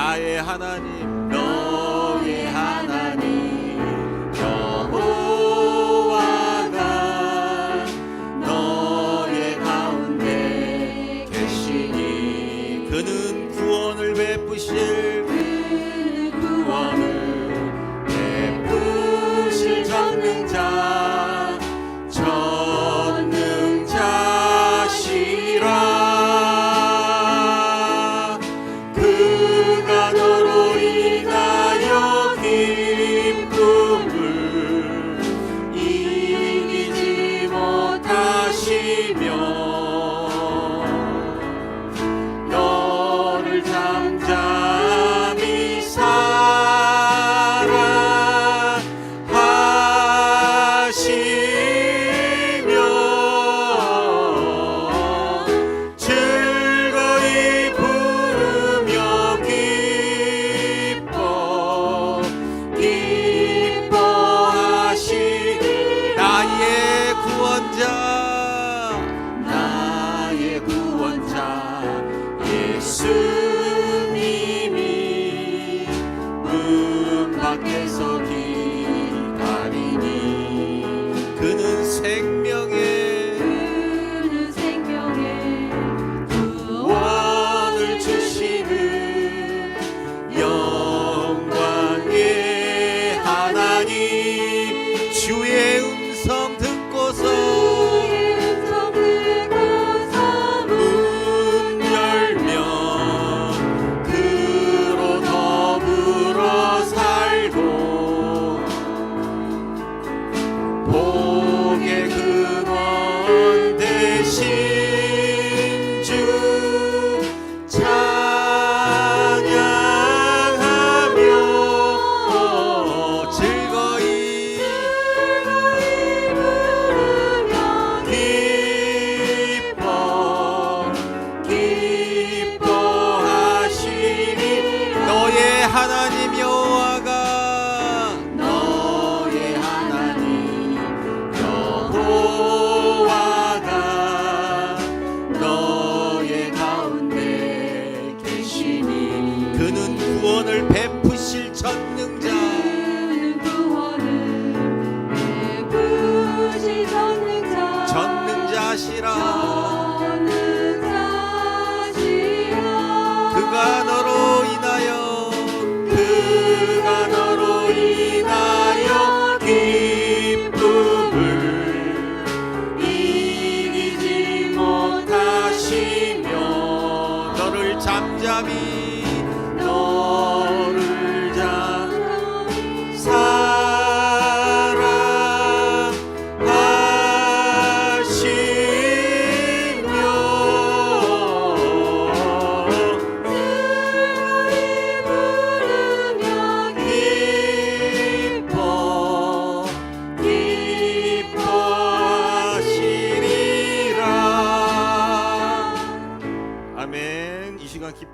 나의 하나님 너의 하나님 여호와가 너의 가운데 계시니 그는 구원을 베푸실 그는 구원을 베푸실 전능자. so 복의 근원 대신 잠잠히 너 хип